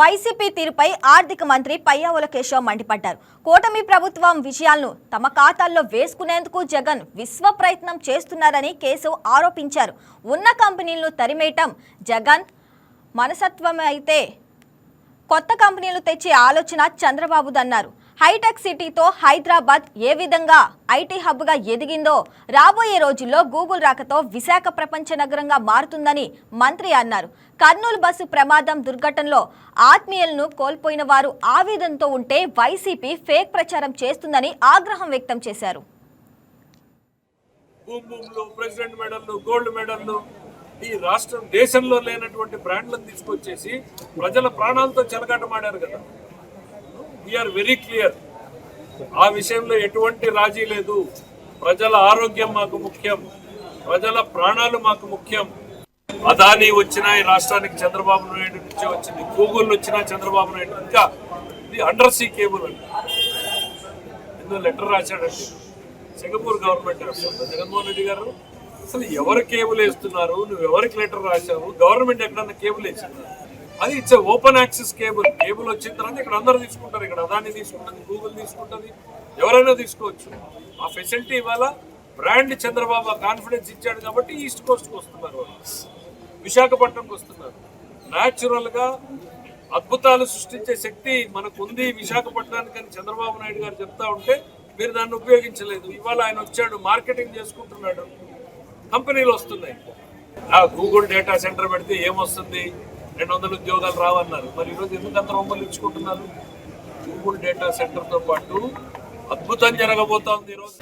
YCP తీరుపై ఆర్థిక మంత్రి పయ్యావుల కేశవ్ మండిపడ్డారు. కూటమి ప్రభుత్వం విజయాలను తమ ఖాతాల్లో వేసుకునేందుకు జగన్ విశ్వ ప్రయత్నం చేస్తున్నారని కేశవ్ ఆరోపించారు. ఉన్న కంపెనీలను తరిమేయటం జగన్ మనసత్వమైతే కొత్త కంపెనీలు తెచ్చే ఆలోచన చంద్రబాబుదన్నారు. హైటెక్ సిటీతో హైదరాబాద్ ఏ విధంగా ఐటీ హబ్గా ఎదిగిందో రాబోయే రోజుల్లో గూగుల్ రాకతో విశాఖ ప్రపంచ నగరంగా మారుతుందని మంత్రి అన్నారు. కర్నూలు బస్సు ప్రమాదం దుర్ఘటనలో ఆత్మీయులను కోల్పోయిన వారు ఆవేదనతో ఉంటే వైసీపీ ఫేక్ ప్రచారం చేస్తుందని ఆగ్రహం వ్యక్తం చేశారు. ప్రెసిడెంట్ మెడల్లు గోల్డ్ మెడల్లు ఈ రాష్ట్రం దేశంలో లేనటువంటి బ్రాండ్లను తీసుకొచ్చేసి ప్రజల ప్రాణాలతో చెలగాటమాడారు కదా. వీఆర్ వెరీ క్లియర్ ఆ విషయంలో ఎటువంటి రాజీ లేదు. ప్రజల ఆరోగ్యం మాకు ముఖ్యం. ప్రజల ప్రాణాలు మాకు ముఖ్యం. అదానీ వచ్చినా ఈ రాష్ట్రానికి చంద్రబాబు నాయుడు నుంచి వచ్చింది. గూగుల్ వచ్చినా చంద్రబాబు నాయుడు. ఇంకా ఇది అండర్ సీ కేబుల్ అండి. ఎందుకు లెటర్ రాశాడండి. సింగపూర్ గవర్నమెంట్ రాస్తుంది జగన్మోహన్ రెడ్డి గారు అసలు ఎవరు కేబుల్ వేస్తున్నారు? నువ్వు ఎవరికి లెటర్ రాశావు? గవర్నమెంట్ ఎక్కడన్నా కేబుల్ వేసిందా? అది it's open access cable. Cable వచ్చిన తర్వాత ఇక్కడ అందరూ తీసుకుంటారు. ఇక్కడ అదాని తీసుకుంటుంది గూగుల్ తీసుకుంటుంది ఎవరైనా తీసుకోవచ్చు. ఆ ఫెసిలిటీ ఇవాళ బ్రాండ్ చంద్రబాబు కాన్ఫిడెన్స్ ఇచ్చాడు కాబట్టి ఈస్ట్ కోస్ట్కి వస్తున్నారు విశాఖపట్నంకి వస్తున్నారు. న్యాచురల్గా అద్భుతాలు సృష్టించే శక్తి మనకు ఉంది విశాఖపట్నానికి అని చంద్రబాబు నాయుడు గారు చెప్తా ఉంటే మీరు దాన్ని ఉపయోగించలేదు. ఇవాళ ఆయన వచ్చాడు మార్కెటింగ్ చేసుకుంటున్నాడు. కంపెనీలు వస్తున్నాయి. ఆ గూగుల్ డేటా సెంటర్ పెడితే ఏమొస్తుంది? రెండు వందల ఉద్యోగాలు రావన్నారు. మరి ఈరోజు ఎందుకు అంత రొమ్మలు ఇచ్చుకుంటున్నారు? గూగుల్ డేటా సెంటర్తో పాటు అద్భుతం జరగబోతోంది ఈరోజు.